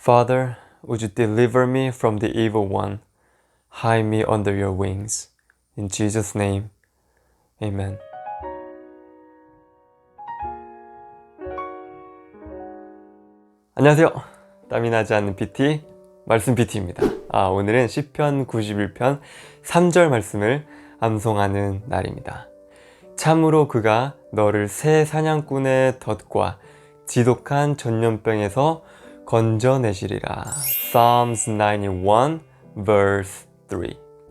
Father, would you deliver me from the evil one? Hide me under your wings. In Jesus' name, amen. 안녕하세요. 땀이 나지 않는 PT, 말씀 PT입니다. 아, 오늘은 시편 91편 3절 말씀을 암송하는 날입니다. 참으로 그가 너를 새 사냥꾼의 덫과 지독한 전염병에서 건져내시리라. Psalms 91 verse 3.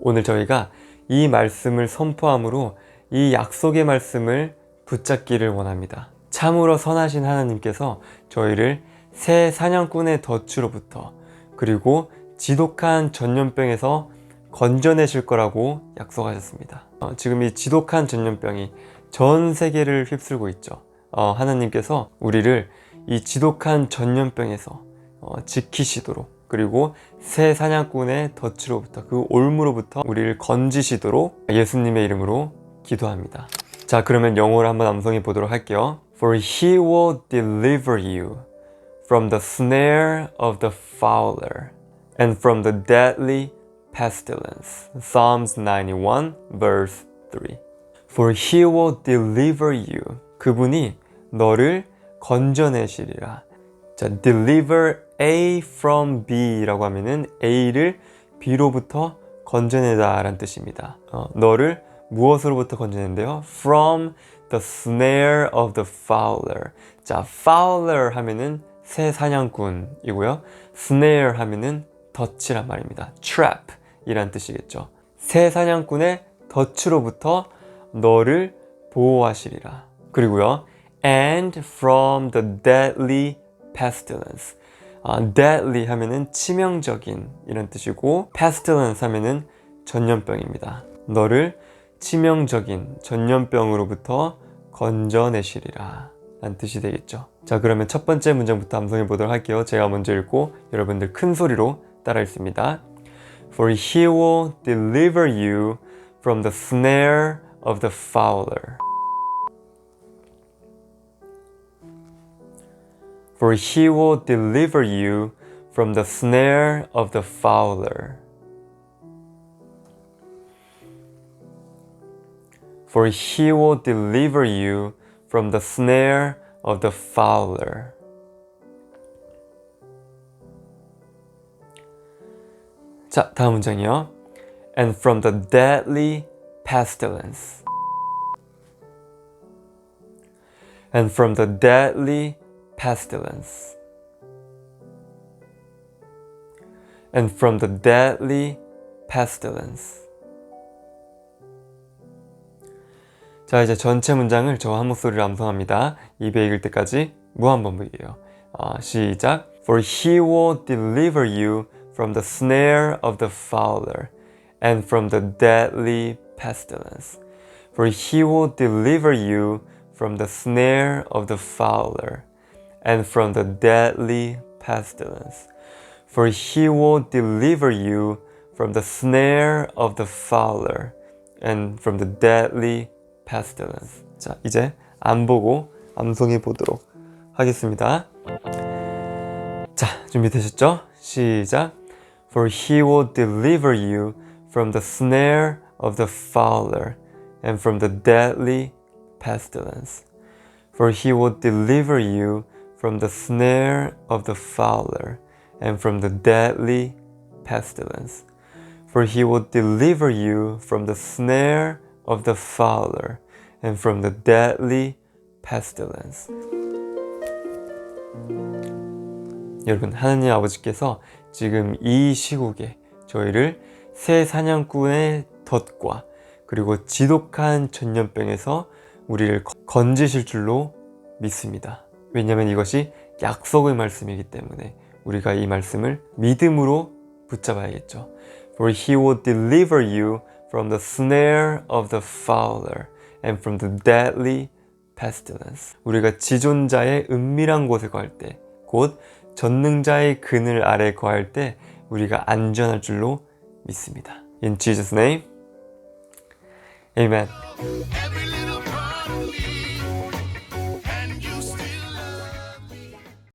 오늘 저희가 이 말씀을 선포함으로 이 약속의 말씀을 붙잡기를 원합니다. 참으로 선하신 하나님께서 저희를 새 사냥꾼의 덫으로부터 그리고 지독한 전염병에서 건져내실 거라고 약속하셨습니다. 어, 지금 이 지독한 전염병이 전 세계를 휩쓸고 있죠. 어, 하나님께서 우리를 이 지독한 전염병에서 어, 지키시도록 그리고 새 사냥꾼의 덫으로부터 그 올무로부터 우리를 건지시도록 예수님의 이름으로 기도합니다. 자, 그러면 영어로 한번 암송해 보도록 할게요. For he will deliver you from the snare of the fowler and from the deadly pestilence. Psalms 91 verse 3. For he will deliver you. 그분이 너를 건져내시리라. 자, deliver A from B라고 하면은 A를 B로부터 건져내다 라는 뜻입니다. 어, 너를 무엇으로부터 건져낸대요? From the snare of the fowler. 자, fowler 하면은 새 사냥꾼이고요. snare 하면은 덫이란 말입니다. trap 이란 뜻이겠죠. 새 사냥꾼의 덫으로부터 너를 보호하시리라. 그리고요. and from the deadly pestilence. 아, deadly 하면은 치명적인 이런 뜻이고 pestilence 하면은 전염병입니다. 너를 치명적인 전염병으로부터 건져내시리라 라는 뜻이 되겠죠. 자 그러면 첫 번째 문장부터 암송해 보도록 할게요. 제가 먼저 읽고 여러분들 큰 소리로 따라 읽습니다. For he will deliver you from the snare of the fowler. For he will deliver you from the snare of the fowler. For he will deliver you from the snare of the fowler. 자, 다음 문장이요. And from the deadly pestilence. And from the deadly pestilence. And from the deadly pestilence. 자, 이제 전체 문장을 저 한 목소리로 암송합니다. 입에 익을 때까지 무한 반복이에요. 아, 시작. For he will deliver you from the snare of the fowler and from the deadly pestilence. For he will deliver you from the snare of the fowler and from the deadly pestilence. For he will deliver you from the snare of the fowler and from the deadly pestilence. 자, 이제 안 보고 암송해 보도록 하겠습니다. 자, 준비되셨죠? 시작. For he will deliver you from the snare of the fowler and from the deadly pestilence. For he will deliver you from the snare of the fowler and from the deadly pestilence. For he will deliver you from the snare of the fowler and from the deadly pestilence. 여러분, 하나님 아버지께서 지금 이 시국에 저희를 새 사냥꾼의 덫과 그리고 지독한 전염병에서 우리를 건지실 줄로 믿습니다. 왜냐하면 이것이 약속의 말씀이기 때문에 우리가 이 말씀을 믿음으로 붙잡아야겠죠. For he will deliver you from the snare of the fowler and from the deadly pestilence. 우리가 지존자의 은밀한 곳에 거할 때, 곧 전능자의 그늘 아래 거할 때 우리가 안전할 줄로 믿습니다. In Jesus' name, Amen.